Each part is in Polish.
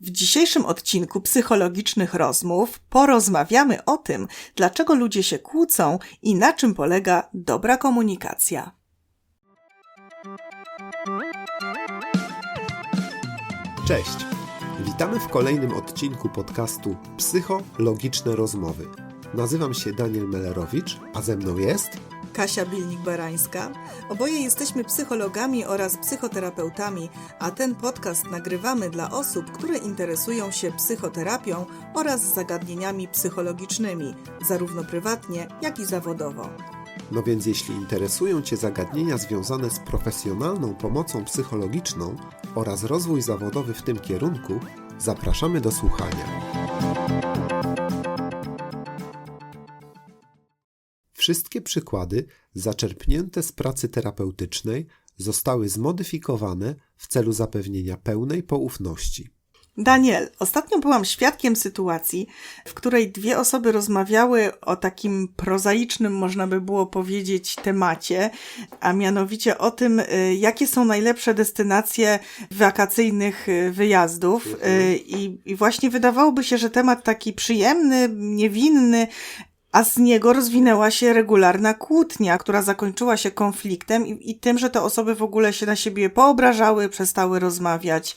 W dzisiejszym odcinku psychologicznych rozmów porozmawiamy o tym, dlaczego ludzie się kłócą i na czym polega dobra komunikacja. Cześć! Witamy w kolejnym odcinku podcastu Psychologiczne Rozmowy. Nazywam się Daniel Melerowicz, a ze mną jest Kasia Bilnik-Barańska. Oboje jesteśmy psychologami oraz psychoterapeutami, a ten podcast nagrywamy dla osób, które interesują się psychoterapią oraz zagadnieniami psychologicznymi, zarówno prywatnie, jak i zawodowo. No więc jeśli interesują Cię zagadnienia związane z profesjonalną pomocą psychologiczną oraz rozwój zawodowy w tym kierunku, zapraszamy do słuchania. Wszystkie przykłady zaczerpnięte z pracy terapeutycznej zostały zmodyfikowane w celu zapewnienia pełnej poufności. Daniel, ostatnio byłam świadkiem sytuacji, w której dwie osoby rozmawiały o takim prozaicznym, można by było powiedzieć, temacie, a mianowicie o tym, y, jakie są najlepsze destynacje wakacyjnych y, wyjazdów. Y, I, I właśnie wydawałoby się, że temat taki przyjemny, niewinny, a z niego rozwinęła się regularna kłótnia, która zakończyła się konfliktem i, i tym, że te osoby w ogóle się na siebie poobrażały, przestały rozmawiać.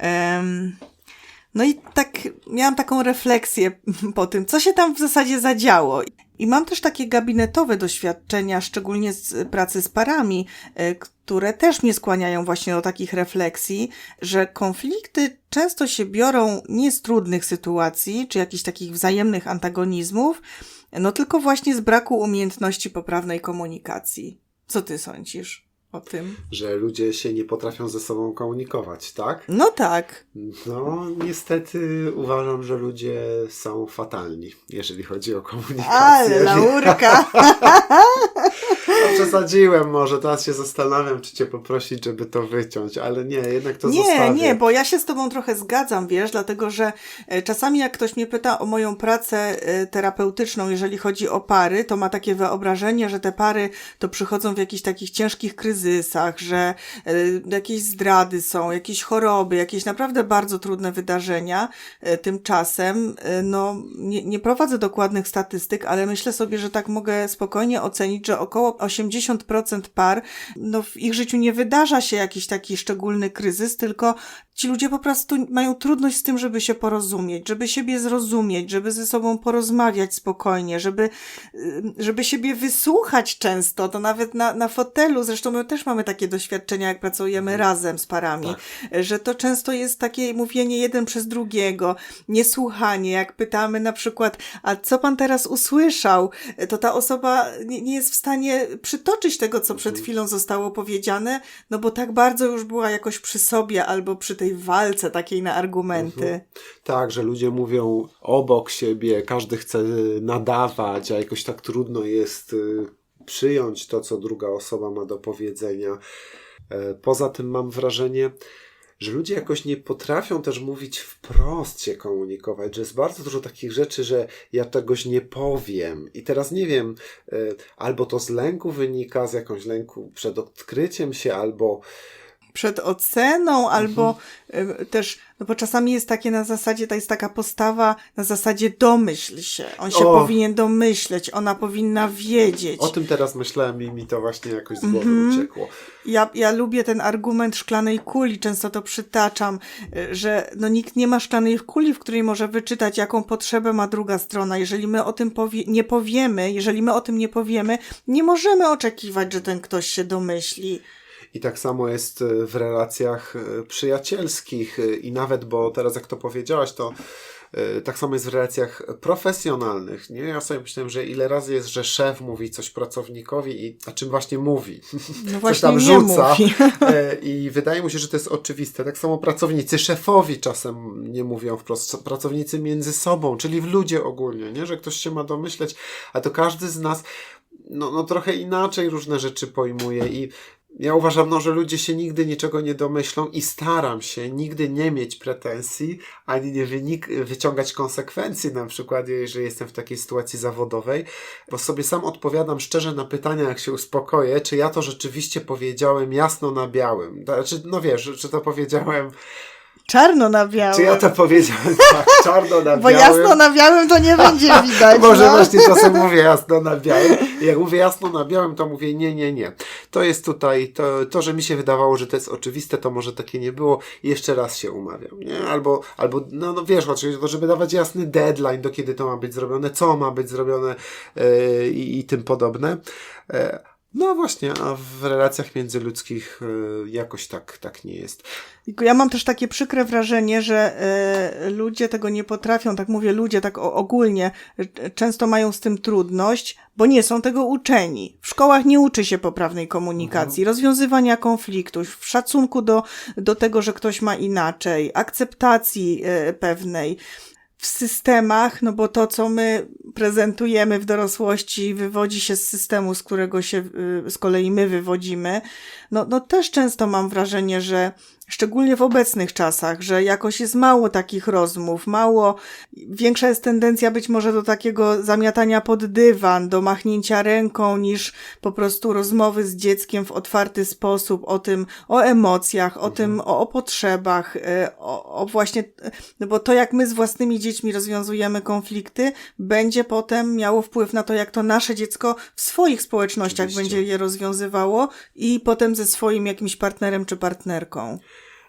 Um, no i tak miałam taką refleksję po tym, co się tam w zasadzie zadziało. I mam też takie gabinetowe doświadczenia, szczególnie z pracy z parami, e, które też mnie skłaniają właśnie do takich refleksji, że konflikty często się biorą nie z trudnych sytuacji, czy jakichś takich wzajemnych antagonizmów, no tylko właśnie z braku umiejętności poprawnej komunikacji. Co ty sądzisz? O tym. Że ludzie się nie potrafią ze sobą komunikować, tak? No tak. No, niestety uważam, że ludzie są fatalni, jeżeli chodzi o komunikację. Ale laurka! przesadziłem może, teraz się zastanawiam, czy cię poprosić, żeby to wyciąć, ale nie, jednak to Nie, zostawię. nie, bo ja się z tobą trochę zgadzam, wiesz, dlatego, że e, czasami jak ktoś mnie pyta o moją pracę e, terapeutyczną, jeżeli chodzi o pary, to ma takie wyobrażenie, że te pary to przychodzą w jakichś takich ciężkich kryzysach, że e, jakieś zdrady są, jakieś choroby, jakieś naprawdę bardzo trudne wydarzenia. Tymczasem, no, nie, nie prowadzę dokładnych statystyk, ale myślę sobie, że tak mogę spokojnie ocenić, że około 80% par, no w ich życiu nie wydarza się jakiś taki szczególny kryzys, tylko ci ludzie po prostu mają trudność z tym, żeby się porozumieć, żeby siebie zrozumieć, żeby ze sobą porozmawiać spokojnie, żeby, y, żeby siebie wysłuchać często, to nawet na, na fotelu, zresztą my też mamy takie doświadczenia, jak pracujemy mhm. razem z parami, tak. że to często jest takie mówienie jeden przez drugiego, niesłuchanie, jak pytamy na przykład, a co pan teraz usłyszał, to ta osoba nie, nie jest w stanie przytoczyć tego, co przed mhm. chwilą zostało powiedziane, no bo tak bardzo już była jakoś przy sobie albo przy tej walce takiej na argumenty. Mhm. Tak, że ludzie mówią obok siebie, każdy chce nadawać, a jakoś tak trudno jest y, przyjąć to, co druga osoba ma do powiedzenia. E, poza tym mam wrażenie, że ludzie jakoś nie potrafią też mówić wprost się komunikować, że jest bardzo dużo takich rzeczy, że ja czegoś nie powiem. I teraz nie wiem, e, albo to z lęku wynika, z jakąś lęku przed odkryciem się, albo przed oceną, albo mhm. też, no bo czasami jest takie na zasadzie, to jest taka postawa na zasadzie domyśl się. On się o. powinien domyśleć, ona powinna wiedzieć. O tym teraz myślałem i mi to właśnie jakoś z głowy mhm. uciekło. Ja, ja lubię ten argument szklanej kuli, często to przytaczam, że no nikt nie ma szklanej kuli, w której może wyczytać, jaką potrzebę ma druga strona. Jeżeli my o tym powie nie powiemy, jeżeli my o tym nie powiemy, nie możemy oczekiwać, że ten ktoś się domyśli. I tak samo jest e, w relacjach e, przyjacielskich e, i nawet, bo teraz jak to powiedziałaś, to tak samo jest w relacjach profesjonalnych. Nie? Ja sobie myślałem, że ile razy jest, że szef mówi coś pracownikowi i a czym właśnie mówi. No coś tam rzuca. I wydaje mu się, że to jest oczywiste. Tak samo pracownicy szefowi czasem nie mówią wprost. Pracownicy między sobą, czyli w ludzie ogólnie, nie? że ktoś się ma domyśleć, a to każdy z nas no, no trochę inaczej różne rzeczy pojmuje i ja uważam, no, że ludzie się nigdy niczego nie domyślą i staram się nigdy nie mieć pretensji, ani nie wynik wyciągać konsekwencji, na przykład, jeżeli jestem w takiej sytuacji zawodowej, bo sobie sam odpowiadam szczerze na pytania, jak się uspokoję, czy ja to rzeczywiście powiedziałem jasno na białym. Znaczy, no wiesz, czy to powiedziałem czarno na białym. Czy ja to powiedziałem tak, czarno na Bo białym? jasno na białym to nie będzie widać. Może no. właśnie czasem mówię jasno na białym. Jak mówię jasno na białym, to mówię nie, nie, nie. To jest tutaj, to, to, że mi się wydawało, że to jest oczywiste, to może takie nie było. I jeszcze raz się umawiam, nie? Albo, albo no, no wiesz, oczywiście, to żeby dawać jasny deadline, do kiedy to ma być zrobione, co ma być zrobione yy, i, i tym podobne. E, no właśnie, a w relacjach międzyludzkich yy, jakoś tak, tak nie jest. Ja mam też takie przykre wrażenie, że e, ludzie tego nie potrafią, tak mówię ludzie, tak ogólnie, e, często mają z tym trudność, bo nie są tego uczeni. W szkołach nie uczy się poprawnej komunikacji, rozwiązywania konfliktów, szacunku do, do tego, że ktoś ma inaczej, akceptacji e, pewnej. W systemach, no bo to, co my prezentujemy w dorosłości, wywodzi się z systemu, z którego się y, z kolei my wywodzimy, no, no też często mam wrażenie, że szczególnie w obecnych czasach, że jakoś jest mało takich rozmów, mało, większa jest tendencja być może do takiego zamiatania pod dywan, do machnięcia ręką, niż po prostu rozmowy z dzieckiem w otwarty sposób o tym, o emocjach, o tym, o, o potrzebach, e, o, o właśnie, no bo to jak my z własnymi dziećmi rozwiązujemy konflikty, będzie potem miało wpływ na to, jak to nasze dziecko w swoich społecznościach Oczywiście. będzie je rozwiązywało i potem ze swoim jakimś partnerem czy partnerką.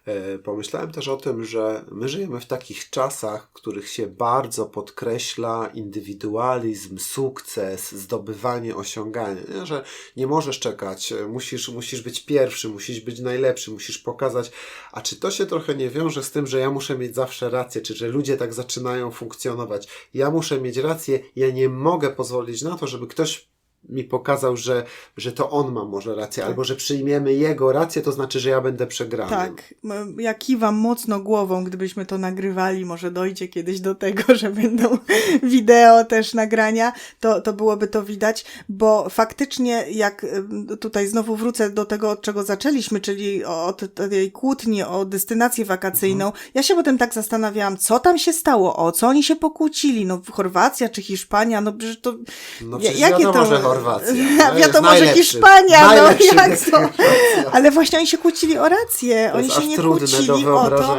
E, Pomyślałem też o tym, że my żyjemy w takich czasach, w których się bardzo podkreśla indywidualizm, sukces, zdobywanie, osiąganie, nie? że nie możesz czekać, e, musisz, musisz być pierwszy, musisz być najlepszy, musisz pokazać. A czy to się trochę nie wiąże z tym, że ja muszę mieć zawsze rację, czy że ludzie tak zaczynają funkcjonować? Ja muszę mieć rację, ja nie mogę pozwolić na to, żeby ktoś mi pokazał, że, że to on ma może rację, albo że przyjmiemy jego rację, to znaczy, że ja będę przegrany. Tak, ja kiwam mocno głową, gdybyśmy to nagrywali, może dojdzie kiedyś do tego, że będą wideo też nagrania, to, to byłoby to widać, bo faktycznie jak ym, tutaj znowu wrócę do tego, od czego zaczęliśmy, czyli od tej kłótni o destynację wakacyjną, Mhm. ja się potem tak zastanawiałam, co tam się stało, o co oni się pokłócili, no Chorwacja czy Hiszpania, no przecież to... No przecież wiadomo, że Chorwacja. No, wiadomo, że najlepszy. Hiszpania, no jak to? Ale właśnie oni się kłócili o rację. To oni się nie kłócili o to,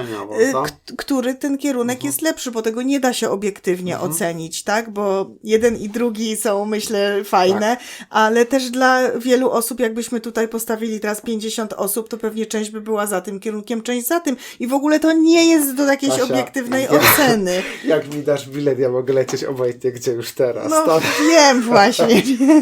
y, który ten kierunek Mhm. jest lepszy, bo tego nie da się obiektywnie ocenić, tak? Bo jeden i drugi są, myślę, fajne, Tak. ale też dla wielu osób, jakbyśmy tutaj postawili teraz 50 osób, to pewnie część by była za tym kierunkiem, część za tym. I w ogóle to nie jest do jakiejś Kasia, obiektywnej ja- oceny. Jak mi dasz bilet, ja mogę lecieć obojętnie gdzie już teraz. No to... wiem właśnie.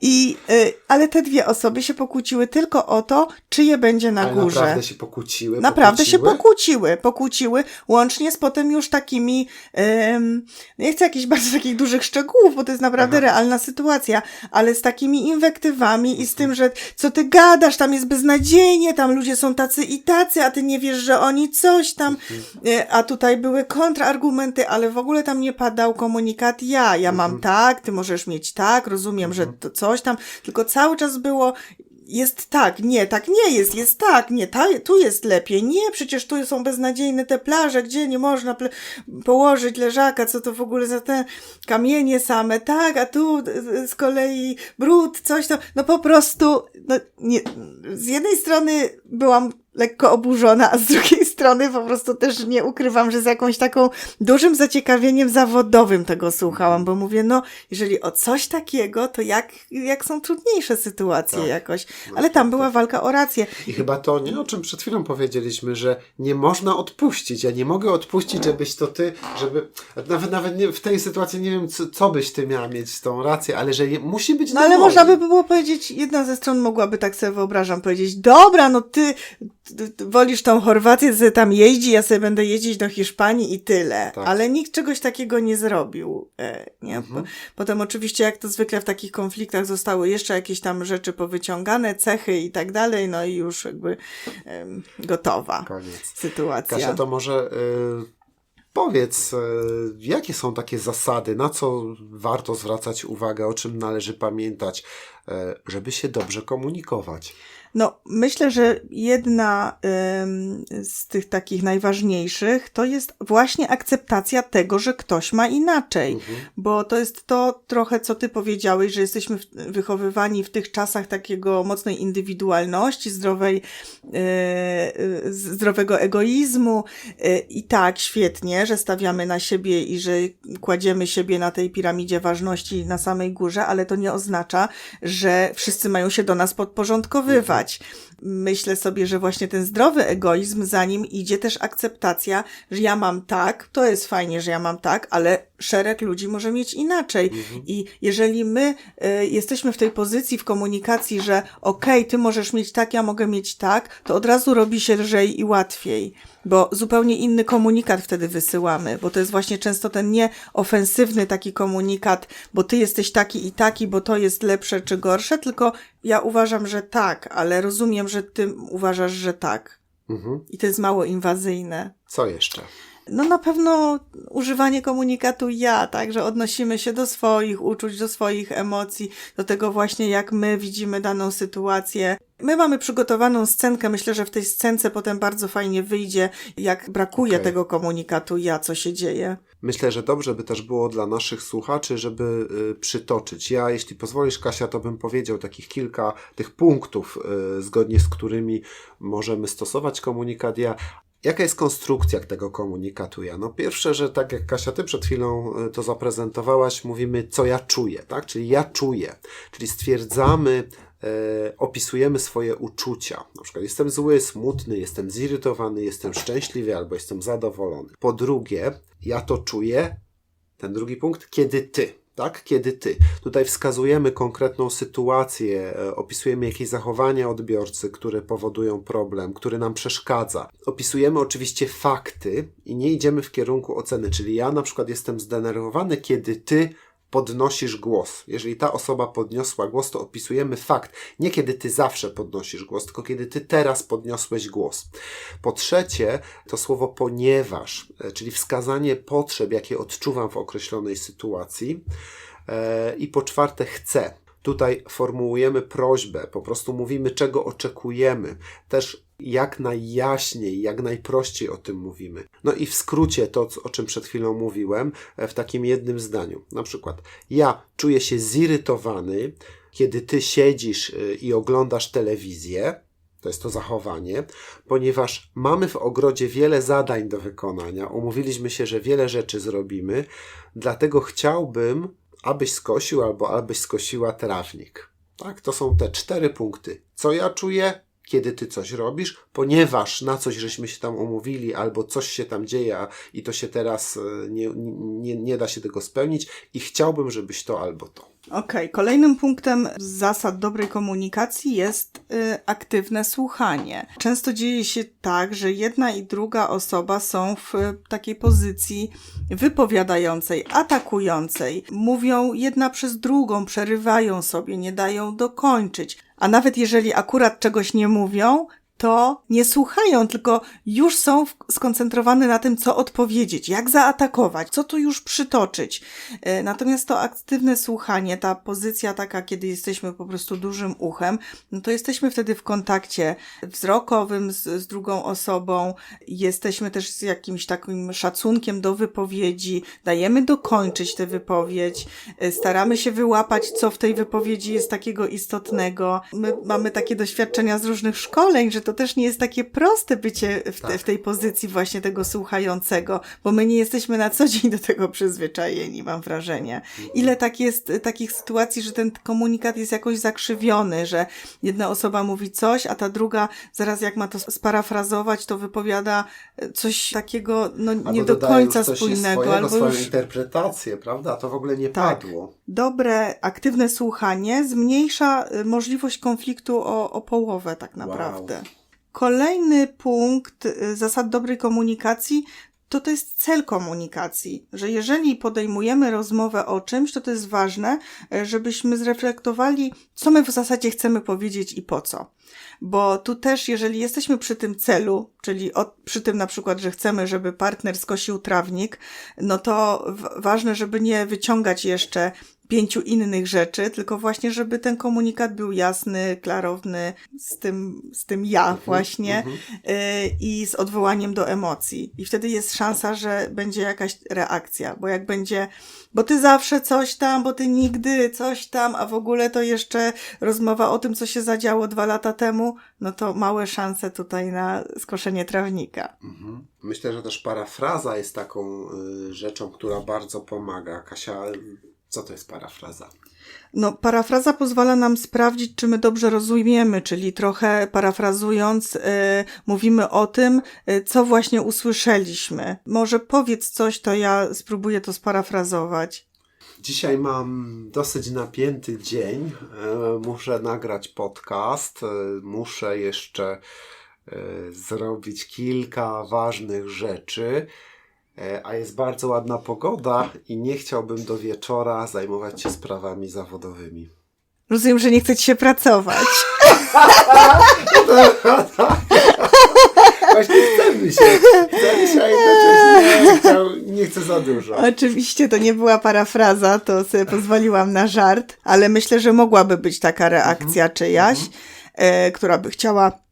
I, y, ale te dwie osoby się pokłóciły tylko o to, czyje będzie na Ale górze. naprawdę się pokłóciły. Naprawdę się pokłóciły? pokłóciły, pokłóciły, łącznie z potem już takimi, em, nie chcę jakichś bardzo takich dużych szczegółów, bo to jest naprawdę Aha. realna sytuacja, ale z takimi inwektywami i z tym, że co ty gadasz, tam jest beznadziejnie, tam ludzie są tacy i tacy, a ty nie wiesz, że oni coś tam, e, a tutaj były kontrargumenty, ale w ogóle tam nie padał komunikat ja, ja mam tak, ty możesz mieć tak, rozumiem, że to coś tam, tylko cały czas było jest tak, nie, tak nie jest, jest tak, nie, ta, tu jest lepiej, nie, przecież tu są beznadziejne te plaże, gdzie nie można położyć leżaka, co to w ogóle za te kamienie same, tak, a tu z kolei brud, coś tam, no po prostu, no nie, z jednej strony byłam lekko oburzona, a z drugiej strony po prostu też nie ukrywam, że z jakąś taką dużym zaciekawieniem zawodowym tego słuchałam, bo mówię, no, jeżeli o coś takiego, to jak, jak są trudniejsze sytuacje Tak. jakoś. Ale tam była walka o rację. I chyba to nie, o czym przed chwilą powiedzieliśmy, że nie można odpuścić. Ja nie mogę odpuścić, żebyś to ty, żeby. Nawet, nawet nie, w tej sytuacji nie wiem, co, co byś ty miała mieć z tą rację, ale że je, musi być No ale można by było powiedzieć, jedna ze stron mogłaby tak sobie wyobrażam powiedzieć, dobra, no ty, ty, wolisz tą Chorwację, że tam jeździ, ja sobie będę jeździć do Hiszpanii i tyle. Tak. Ale nikt czegoś takiego nie zrobił. E, nie? Mhm. Po- Potem oczywiście, jak to zwykle w takich konfliktach zostały jeszcze jakieś tam rzeczy powyciągane, cechy i tak dalej, no i już jakby gotowa Koniec. sytuacja. Kasia, to może y, powiedz, y, jakie są takie zasady, na co warto zwracać uwagę, o czym należy pamiętać, e, żeby się dobrze komunikować? No, myślę, że jedna ym, z tych takich najważniejszych to jest właśnie akceptacja tego, że ktoś ma inaczej. Mhm. Bo to jest to trochę, co ty powiedziałeś, że jesteśmy w- wychowywani w tych czasach takiego mocnej indywidualności, zdrowej, e, zdrowego egoizmu. E, I tak, świetnie, że stawiamy na siebie i że kładziemy siebie na tej piramidzie ważności na samej górze, ale to nie oznacza, że wszyscy mają się do nas podporządkowywać. much. Myślę sobie, że właśnie ten zdrowy egoizm, za nim idzie też akceptacja, że ja mam tak, to jest fajnie, że ja mam tak, ale szereg ludzi może mieć inaczej. I jeżeli my y, jesteśmy w tej pozycji w komunikacji, że okej, ty możesz mieć tak, ja mogę mieć tak, to od razu robi się lżej i łatwiej, bo zupełnie inny komunikat wtedy wysyłamy, bo to jest właśnie często ten nieofensywny taki komunikat, bo ty jesteś taki i taki, bo to jest lepsze czy gorsze, tylko ja uważam, że tak, ale rozumiem, że ty uważasz, że tak. Mhm. I to jest mało inwazyjne. Co jeszcze? No na pewno używanie komunikatu ja, tak, że odnosimy się do swoich uczuć, do swoich emocji, do tego właśnie jak my widzimy daną sytuację. My mamy przygotowaną scenkę, myślę, że w tej scence potem bardzo fajnie wyjdzie, jak brakuje Okej. tego komunikatu ja, co się dzieje. Myślę, że dobrze by też było dla naszych słuchaczy, żeby y, przytoczyć. Ja, jeśli pozwolisz, Kasia, to bym powiedział takich kilka tych punktów, y, zgodnie z którymi możemy stosować komunikat ja. Jaka jest konstrukcja tego komunikatu ja? No pierwsze, że tak jak Kasia, ty przed chwilą y, to zaprezentowałaś, mówimy, co ja czuję, tak? Czyli ja czuję, czyli stwierdzamy, opisujemy swoje uczucia. Na przykład jestem zły, smutny, jestem zirytowany, jestem szczęśliwy albo jestem zadowolony. Po drugie, ja to czuję, ten drugi punkt, kiedy ty. Tak, kiedy ty. Tutaj wskazujemy konkretną sytuację, e, opisujemy jakieś zachowania odbiorcy, które powodują problem, który nam przeszkadza. Opisujemy oczywiście fakty i nie idziemy w kierunku oceny, czyli ja na przykład jestem zdenerwowany, kiedy ty podnosisz głos. Jeżeli ta osoba podniosła głos, to opisujemy fakt. Nie kiedy ty zawsze podnosisz głos, tylko kiedy ty teraz podniosłeś głos. Po trzecie, to słowo ponieważ, e, czyli wskazanie potrzeb, jakie odczuwam w określonej sytuacji. E, I po czwarte, chcę. Tutaj formułujemy prośbę, po prostu mówimy, czego oczekujemy. Też jak najjaśniej, jak najprościej o tym mówimy. No i w skrócie to, o czym przed chwilą mówiłem, e, w takim jednym zdaniu. Na przykład, ja czuję się zirytowany, kiedy ty siedzisz y, i oglądasz telewizję. To jest to zachowanie, ponieważ mamy w ogrodzie wiele zadań do wykonania. Umówiliśmy się, że wiele rzeczy zrobimy, dlatego chciałbym, abyś skosił albo abyś skosiła trawnik. Tak, to są te cztery punkty. Co ja czuję, kiedy ty coś robisz, ponieważ na coś żeśmy się tam umówili, albo coś się tam dzieje a- i to się teraz e, nie, nie, nie da się tego spełnić, i chciałbym, żebyś to albo to. Okej, kolejnym punktem zasad dobrej komunikacji jest y, aktywne słuchanie. Często dzieje się tak, że jedna i druga osoba są w y, takiej pozycji wypowiadającej, atakującej. Mówią jedna przez drugą, przerywają sobie, nie dają dokończyć. A nawet jeżeli akurat czegoś nie mówią, to nie słuchają, tylko już są skoncentrowane na tym, co odpowiedzieć, jak zaatakować, co tu już przytoczyć. E, Natomiast to aktywne słuchanie, ta pozycja taka, kiedy jesteśmy po prostu dużym uchem, no to jesteśmy wtedy w kontakcie wzrokowym z, z drugą osobą, jesteśmy też z jakimś takim szacunkiem do wypowiedzi, dajemy dokończyć tę wypowiedź, e, staramy się wyłapać, co w tej wypowiedzi jest takiego istotnego. My mamy takie doświadczenia z różnych szkoleń, że to też nie jest takie proste bycie w, te, Tak. w tej pozycji właśnie tego słuchającego, bo my nie jesteśmy na co dzień do tego przyzwyczajeni, mam wrażenie. Ile tak jest e, takich sytuacji, że ten komunikat jest jakoś zakrzywiony, że jedna osoba mówi coś, a ta druga zaraz jak ma to sparafrazować, to wypowiada e, coś takiego no, nie do końca spójnego, swojego, albo swoją już interpretację, prawda? To w ogóle nie Tak. padło. dobre, aktywne słuchanie zmniejsza y, możliwość konfliktu o, o połowę, tak naprawdę. Kolejny punkt y, zasad dobrej komunikacji to to jest cel komunikacji, że jeżeli podejmujemy rozmowę o czymś, to to jest ważne, y, żebyśmy zreflektowali, co my w zasadzie chcemy powiedzieć i po co. Bo tu też, jeżeli jesteśmy przy tym celu, czyli o, przy tym na przykład, że chcemy, żeby partner skosił trawnik, no to w, ważne, żeby nie wyciągać jeszcze pięciu innych rzeczy, tylko właśnie, żeby ten komunikat był jasny, klarowny, z tym, z tym ja właśnie mhm. y, i z odwołaniem do emocji. I wtedy jest szansa, że będzie jakaś reakcja, bo jak będzie, bo ty zawsze coś tam, bo ty nigdy coś tam, a w ogóle to jeszcze rozmowa o tym, co się zadziało dwa lata temu, no to małe szanse tutaj na skoszenie trawnika. Mhm. Myślę, że też parafraza jest taką y, rzeczą, która bardzo pomaga. Kasia, co to jest parafraza? No, parafraza pozwala nam sprawdzić, czy my dobrze rozumiemy, czyli trochę parafrazując, y, mówimy o tym, y, co właśnie usłyszeliśmy. Może powiedz coś, to ja spróbuję to sparafrazować. Dzisiaj mam dosyć napięty dzień. E, Muszę nagrać podcast. e, Muszę jeszcze e, zrobić kilka ważnych rzeczy. E, A jest bardzo ładna pogoda i nie chciałbym do wieczora zajmować się sprawami zawodowymi. Rozumiem, że nie chce ci się pracować. Właśnie chcemy się. Chcemy się, a jednocześnie nie, chcę za dużo. Oczywiście to nie była parafraza, to sobie pozwoliłam na żart, ale myślę, że mogłaby być taka reakcja czyjaś, e, która by chciała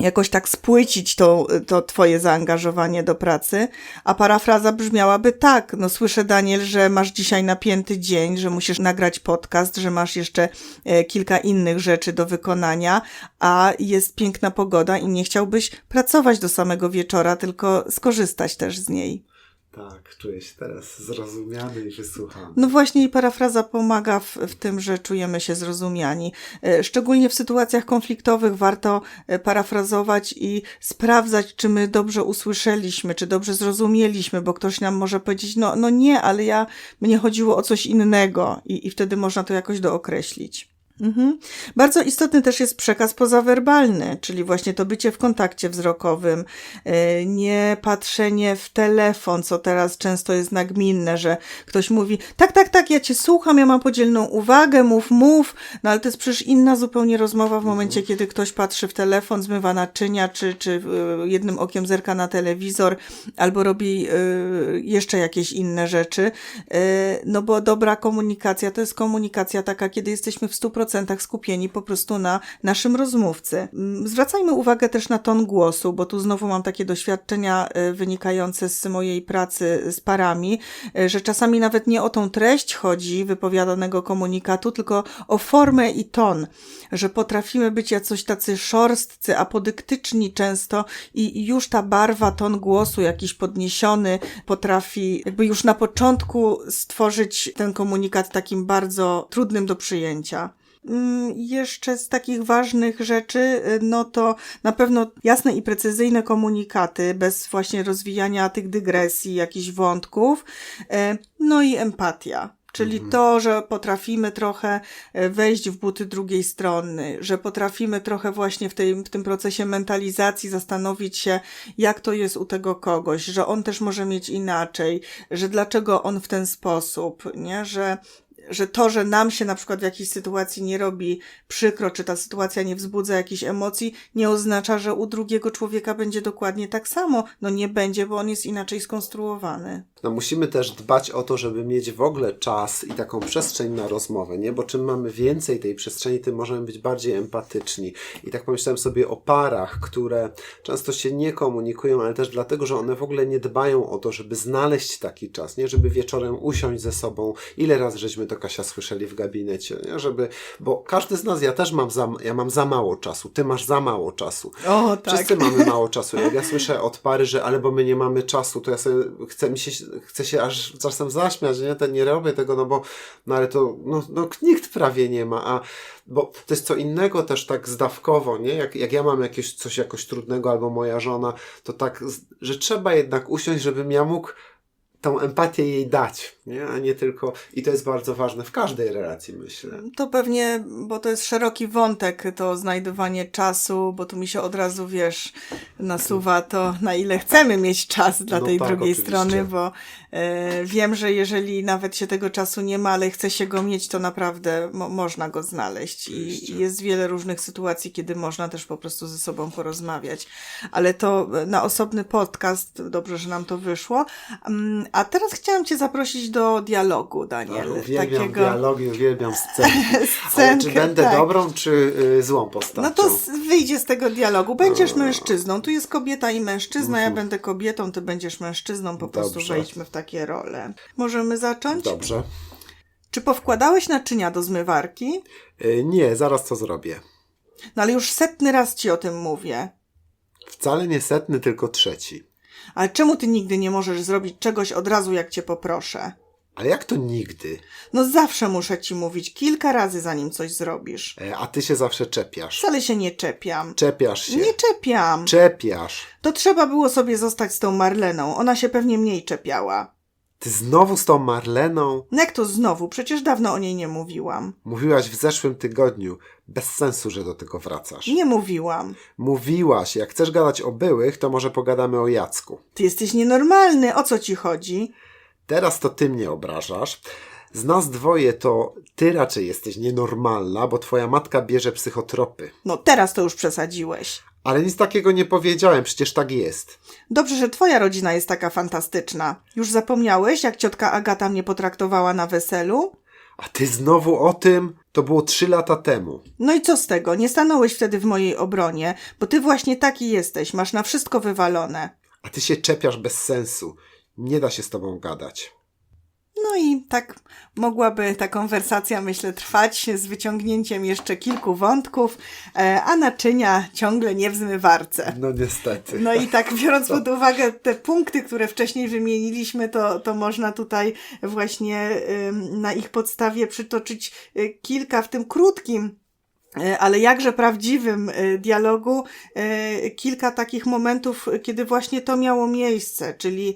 jakoś tak spłycić to, to twoje zaangażowanie do pracy, a parafraza brzmiałaby tak, no słyszę Daniel, że masz dzisiaj napięty dzień, że musisz nagrać podcast, że masz jeszcze e, kilka innych rzeczy do wykonania, a jest piękna pogoda i nie chciałbyś pracować do samego wieczora, tylko skorzystać też z niej. Tak, czuję się teraz zrozumiany i wysłuchany. No właśnie i parafraza pomaga w, w tym, że czujemy się zrozumiani. E, Szczególnie w sytuacjach konfliktowych warto e, parafrazować i sprawdzać, czy my dobrze usłyszeliśmy, czy dobrze zrozumieliśmy, bo ktoś nam może powiedzieć, no, no nie, ale ja, mnie chodziło o coś innego i, i wtedy można to jakoś dookreślić. Mhm. Bardzo istotny też jest przekaz pozawerbalny, czyli właśnie to bycie w kontakcie wzrokowym, e, nie patrzenie w telefon, co teraz często jest nagminne, że ktoś mówi, tak, tak, tak, ja cię słucham, ja mam podzielną uwagę, mów, mów, no ale to jest przecież inna zupełnie rozmowa w momencie, kiedy ktoś patrzy w telefon, zmywa naczynia, czy, czy e, jednym okiem zerka na telewizor, albo robi e, jeszcze jakieś inne rzeczy, no bo dobra komunikacja to jest komunikacja taka, kiedy jesteśmy w 100% skupieni po prostu na naszym rozmówcy. Mm, Zwracajmy uwagę też na ton głosu, bo tu znowu mam takie doświadczenia e, wynikające z mojej pracy z parami, e, że czasami nawet nie o tą treść chodzi wypowiadanego komunikatu, tylko o formę i ton, że potrafimy być jakoś tacy szorstcy, apodyktyczni często i już ta barwa, ton głosu jakiś podniesiony potrafi jakby już na początku stworzyć ten komunikat takim bardzo trudnym do przyjęcia. Mm, Jeszcze z takich ważnych rzeczy, y, no to na pewno jasne i precyzyjne komunikaty, bez właśnie rozwijania tych dygresji, jakichś wątków, e, no i empatia. Czyli to, że potrafimy trochę e, wejść w buty drugiej strony, że potrafimy trochę właśnie w, tej, w tym procesie mentalizacji zastanowić się, jak to jest u tego kogoś, że on też może mieć inaczej, że dlaczego on w ten sposób, nie? Że że to, że nam się na przykład w jakiejś sytuacji nie robi przykro, czy ta sytuacja nie wzbudza jakichś emocji, nie oznacza, że u drugiego człowieka będzie dokładnie tak samo. No nie będzie, bo on jest inaczej skonstruowany. No musimy też dbać o to, żeby mieć w ogóle czas i taką przestrzeń na rozmowę, nie? Bo czym mamy więcej tej przestrzeni, tym możemy być bardziej empatyczni. I tak pomyślałem sobie o parach, które często się nie komunikują, ale też dlatego, że one w ogóle nie dbają o to, żeby znaleźć taki czas, nie? Żeby wieczorem usiąść ze sobą. Ile razy żeśmy to Kasia słyszeli w gabinecie, nie? Żeby, bo każdy z nas, ja też mam za, ja mam za mało czasu, ty masz za mało czasu. O, tak. Wszyscy mamy mało czasu. Jak ja słyszę od pary, że ale bo my nie mamy czasu, to ja sobie chcę, mi się, chcę się aż czasem zaśmiać, nie? To nie robię tego, no bo no ale to no, no, nikt prawie nie ma, a bo to jest co innego też tak zdawkowo, nie? Jak, jak ja mam jakieś coś jakoś trudnego albo moja żona, to tak, że trzeba jednak usiąść, żebym ja mógł tą empatię jej dać, nie? A nie tylko, i to jest bardzo ważne w każdej relacji, myślę. To pewnie, bo to jest szeroki wątek, to znajdowanie czasu, bo tu mi się od razu, wiesz, nasuwa to, na ile chcemy mieć czas dla No tej tak, drugiej oczywiście. strony, bo e, wiem, że jeżeli nawet się tego czasu nie ma, ale chce się go mieć, to naprawdę mo można go znaleźć. I, Oczywiście. I jest wiele różnych sytuacji, kiedy można też po prostu ze sobą porozmawiać. Ale to na osobny podcast, dobrze, że nam to wyszło. Mm, A teraz chciałam Cię zaprosić do dialogu, Daniel. Uwielbiam takiego... dialogi, uwielbiam scenki. Ale Scenkę, czy będę tak. dobrą, czy y, złą postacią? No to wyjdzie z tego dialogu. Będziesz mężczyzną. Tu jest kobieta i mężczyzna. Ja będę kobietą, ty będziesz mężczyzną. Po prostu Dobrze. wejdźmy w takie role. Możemy zacząć? Dobrze. Czy powkładałeś naczynia do zmywarki? Y, nie, zaraz to zrobię. No ale już setny raz ci o tym mówię. Wcale nie setny, tylko trzeci. Ale czemu ty nigdy nie możesz zrobić czegoś od razu, jak cię poproszę? Ale jak to nigdy? No zawsze muszę ci mówić kilka razy, zanim coś zrobisz. E, A ty się zawsze czepiasz. Wcale się nie czepiam. Czepiasz się. Nie czepiam. Czepiasz. To trzeba było sobie zostać z tą Marleną. Ona się pewnie mniej czepiała. Ty znowu z tą Marleną No jak to znowu? Przecież dawno o niej nie mówiłam. mówiłaś w zeszłym tygodniu. Bez sensu, że do tego wracasz. Nie mówiłam. Mówiłaś, jak chcesz gadać o byłych, to może pogadamy o Jacku. Ty jesteś nienormalny. O co ci chodzi? Teraz to ty mnie obrażasz. Z nas dwoje to ty raczej jesteś nienormalna, bo twoja matka bierze psychotropy. No teraz to już przesadziłeś. Ale nic takiego nie powiedziałem, przecież tak jest. Dobrze, że twoja rodzina jest taka fantastyczna. Już zapomniałeś, jak ciotka Agata mnie potraktowała na weselu? A ty znowu o tym? To było trzy lata temu. No i co z tego? Nie stanąłeś wtedy w mojej obronie, bo ty właśnie taki jesteś, masz na wszystko wywalone. A ty się czepiasz bez sensu. Nie da się z tobą gadać. No i tak mogłaby ta konwersacja, myślę, trwać z wyciągnięciem jeszcze kilku wątków, e, a naczynia ciągle nie w zmywarce. No niestety. No i tak biorąc pod uwagę te punkty, które wcześniej wymieniliśmy, to, to można tutaj właśnie na ich podstawie przytoczyć y, kilka w tym krótkim ale jakże prawdziwym y, dialogu, y, kilka takich momentów, kiedy właśnie to miało miejsce, czyli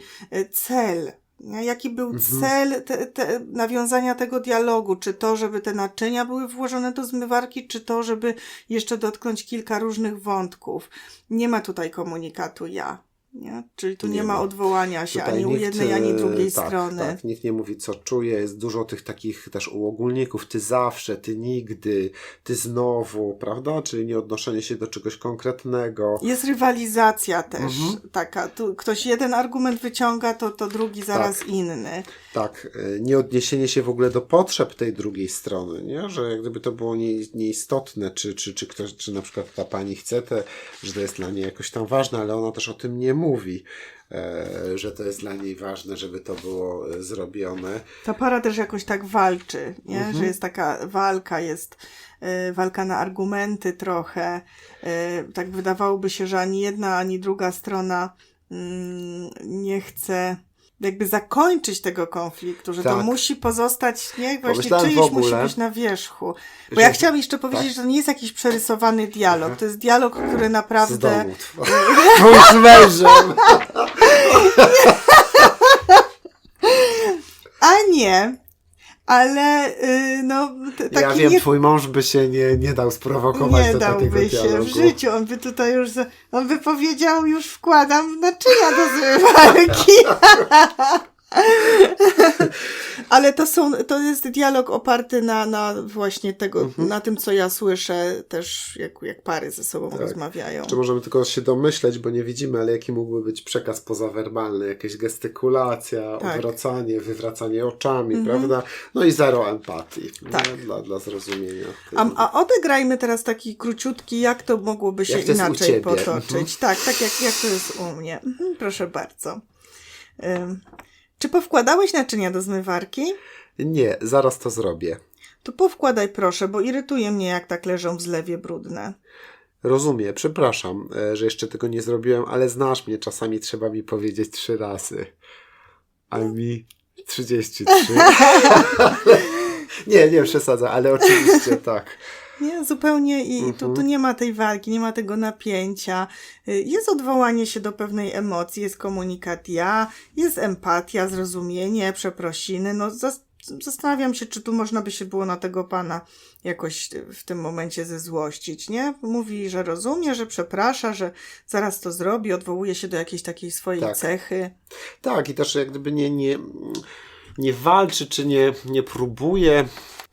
cel. Jaki był cel te, te, nawiązania tego dialogu? Czy to, żeby te naczynia były włożone do zmywarki, czy to, żeby jeszcze dotknąć kilka różnych wątków? Nie ma tutaj komunikatu ja. Nie? Czyli tu nie, Nie ma ma. odwołania się Tutaj ani u nikt, jednej, ani e, drugiej tak, strony. Tak, nikt nie mówi, co czuje. Jest dużo tych takich też uogólników. Ty zawsze, ty nigdy, ty znowu, prawda? Czyli nie odnoszenie się do czegoś konkretnego. Jest rywalizacja też Mhm. taka. Tu ktoś jeden argument wyciąga, to, to drugi zaraz inny. Tak, e, nie odniesienie się w ogóle do potrzeb tej drugiej strony, nie? Że jak gdyby to było nie, nieistotne, czy, czy, czy ktoś, czy na przykład ta pani chce, te, że to jest dla niej jakoś tam ważne, ale ona też o tym nie mówi, e, że to jest dla niej ważne, żeby to było e, zrobione. Ta para też jakoś tak walczy, nie? Mhm. że jest taka walka, jest y, walka na argumenty trochę. Tak wydawałoby się, że ani jedna, ani druga strona mm, nie chce jakby zakończyć tego konfliktu, że to Tak. musi pozostać, nie? Właśnie czyjeś musi być na wierzchu. Bo że- ja chciałam jeszcze powiedzieć, tak. że to nie jest jakiś przerysowany dialog. To jest dialog, który Z naprawdę... domu. Twój mężem. A nie, ale y, no taki Ja wiem, nie, twój mąż by się nie, nie dał sprowokować nie do takiego dałby się dialogu. w życiu. On by tutaj już, on by powiedział, już wkładam naczynia do zmywarki. Ale to są, to jest dialog oparty na, na właśnie tego, Mhm. na tym, co ja słyszę też, jak, jak pary ze sobą rozmawiają. Czy możemy tylko się domyśleć, bo nie widzimy, ale jaki mógłby być przekaz pozawerbalny, jakieś gestykulacja, Tak. odwracanie, wywracanie oczami, prawda? No i zero empatii Tak. Dla, dla zrozumienia. A, a odegrajmy teraz taki króciutki, jak to mogłoby się to inaczej potoczyć. Mhm. Tak, tak jak, jak to jest u mnie. Mhm, proszę bardzo. Ym, czy powkładałeś naczynia do zmywarki? Nie, zaraz to zrobię. To powkładaj proszę, bo irytuje mnie, jak tak leżą w zlewie brudne. Rozumiem, przepraszam, e, że jeszcze tego nie zrobiłem, ale znasz mnie, czasami trzeba mi powiedzieć trzy razy. A mi 33. nie, nie przesadzę, ale oczywiście tak. Nie, zupełnie i tu, Mhm. tu nie ma tej walki, nie ma tego napięcia. Y, Jest odwołanie się do pewnej emocji, jest komunikat ja, jest empatia, zrozumienie, przeprosiny. No, zas- zastanawiam się, czy tu można by się było na tego pana jakoś w tym momencie zezłościć, nie? Mówi, że rozumie, że przeprasza, że zaraz to zrobi, odwołuje się do jakiejś takiej swojej Tak. cechy. Tak, i też jak gdyby nie, nie, nie walczy, czy nie, nie próbuje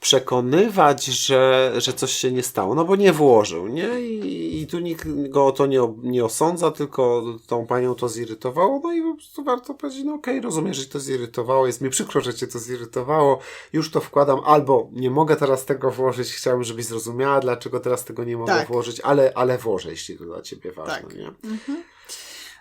przekonywać, że, że coś się nie stało, no bo nie włożył, nie? I, i tu nikt go o to nie, nie osądza, tylko tą panią to zirytowało, no i po prostu warto powiedzieć, no okej, rozumiem, że to zirytowało, jest mi przykro, że cię to zirytowało, już to wkładam, albo nie mogę teraz tego włożyć, chciałbym, żebyś zrozumiała, dlaczego teraz tego nie mogę Tak. włożyć, ale, ale włożę, jeśli to dla ciebie ważne, Tak. nie?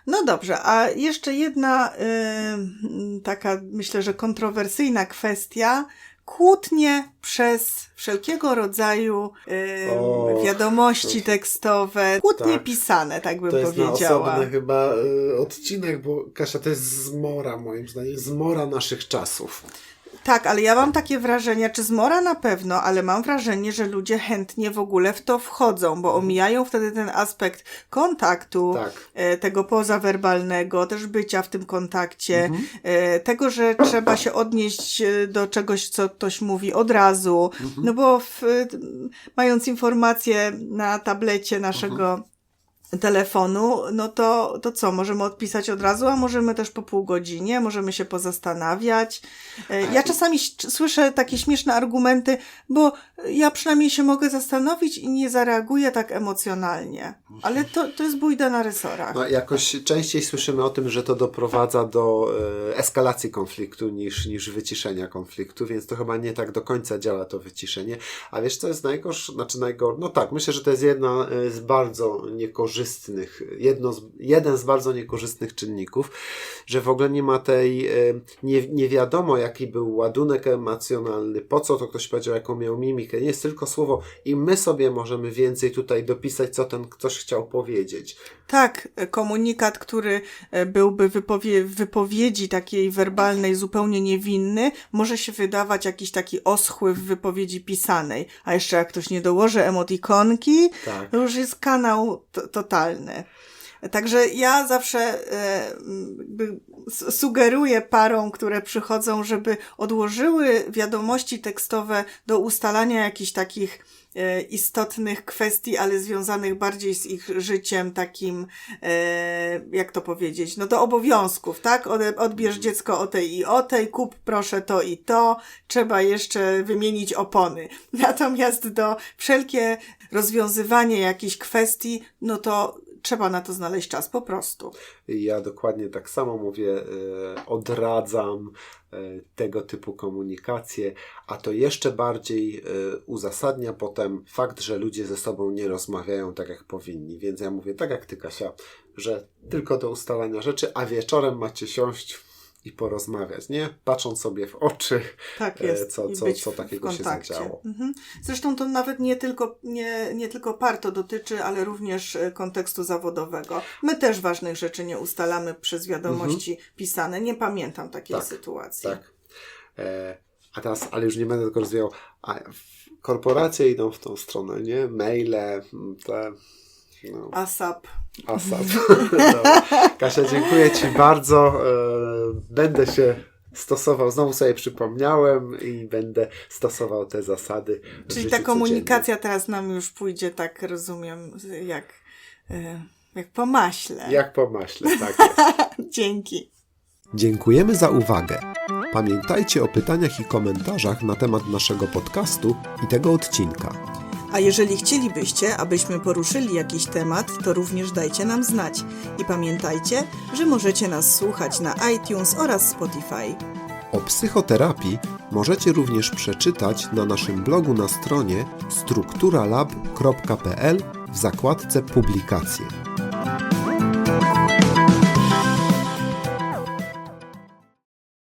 No dobrze, a jeszcze jedna y, taka, myślę, że kontrowersyjna kwestia. Kłótnie przez wszelkiego rodzaju O, wiadomości to- tekstowe, kłótnie tak. pisane, tak bym To jest powiedziała. osobny chyba y, odcinek, bo Kasia to jest zmora moim zdaniem, zmora naszych czasów. Tak, ale ja mam takie wrażenie, czy zmora na pewno, ale mam wrażenie, że ludzie chętnie w ogóle w to wchodzą, bo omijają wtedy ten aspekt kontaktu, Tak. e, tego pozawerbalnego, też bycia w tym kontakcie, Mhm. e, tego, że trzeba się odnieść e, do czegoś, co ktoś mówi od razu, Mhm. no bo w, mając informacje na tablecie naszego Mhm. Telefonu, no to, to co, możemy odpisać od razu, a możemy też po pół godzinie, możemy się pozastanawiać. E, Ja czasami ś- słyszę takie śmieszne argumenty, bo ja przynajmniej się mogę zastanowić i nie zareaguję tak emocjonalnie. Ale to, to jest bójda na resorach. No, jakoś częściej słyszymy o tym, że to doprowadza do e, eskalacji konfliktu niż, niż wyciszenia konfliktu, więc to chyba nie tak do końca działa to wyciszenie. A wiesz, co jest najgorsze? Znaczy najgorsze? No tak, myślę, że to jest jedna e, z bardzo niekorzystnych, jedno z, jeden z bardzo niekorzystnych czynników, że w ogóle nie ma tej, nie, nie wiadomo jaki był ładunek emocjonalny, po co to ktoś powiedział, jaką miał mimikę. Nie jest tylko słowo i my sobie możemy więcej tutaj dopisać, co ten ktoś chciał powiedzieć. Tak, komunikat, który e, byłby wypowie- wypowiedzi takiej werbalnej zupełnie niewinny, może się wydawać jakiś taki oschły w wypowiedzi pisanej. A jeszcze jak ktoś nie dołoży emotikonki, Tak. to już jest kanał t- totalny. Także ja zawsze e, sugeruję parom, które przychodzą, żeby odłożyły wiadomości tekstowe do ustalania jakichś takich istotnych kwestii, ale związanych bardziej z ich życiem takim, e, jak to powiedzieć, no do obowiązków, tak? Odbierz dziecko o tej i o tej, kup proszę to i to, trzeba jeszcze wymienić opony. Natomiast do wszelkie rozwiązywanie jakichś kwestii, no to trzeba na to znaleźć czas po prostu. Ja dokładnie tak samo mówię, e, odradzam e, tego typu komunikację, a to jeszcze bardziej e, uzasadnia potem fakt, że ludzie ze sobą nie rozmawiają tak jak powinni. Więc ja mówię tak jak ty, Kasia, że tylko do ustalania rzeczy, a wieczorem macie siąść i porozmawiać, nie? Patrząc sobie w oczy, Tak e, jest. co, co, co takiego się zadziało. Mhm. Zresztą to nawet nie tylko, nie, nie tylko par to dotyczy, ale również e, kontekstu zawodowego. My też ważnych rzeczy nie ustalamy przez wiadomości pisane. Nie pamiętam takiej Mhm. Tak, sytuacji. Tak. E, a teraz, ale już nie będę tego rozwijał. A korporacje idą w tą stronę, nie? Maile, te. No, ASAP. ASAP. Kasia, dziękuję Ci bardzo. E, będę się stosował, znowu sobie przypomniałem i będę stosował te zasady. Czyli ta komunikacja teraz nam już pójdzie tak, rozumiem, jak, e, jak po maśle. codziennym. Jak po maśle, tak jest. Dzięki. Dziękujemy za uwagę. Pamiętajcie o pytaniach i komentarzach na temat naszego podcastu i tego odcinka. A jeżeli chcielibyście, abyśmy poruszyli jakiś temat, to również dajcie nam znać. I pamiętajcie, że możecie nas słuchać na iTunes oraz Spotify. O psychoterapii możecie również przeczytać na naszym blogu na stronie strukturalab.pl w zakładce Publikacje.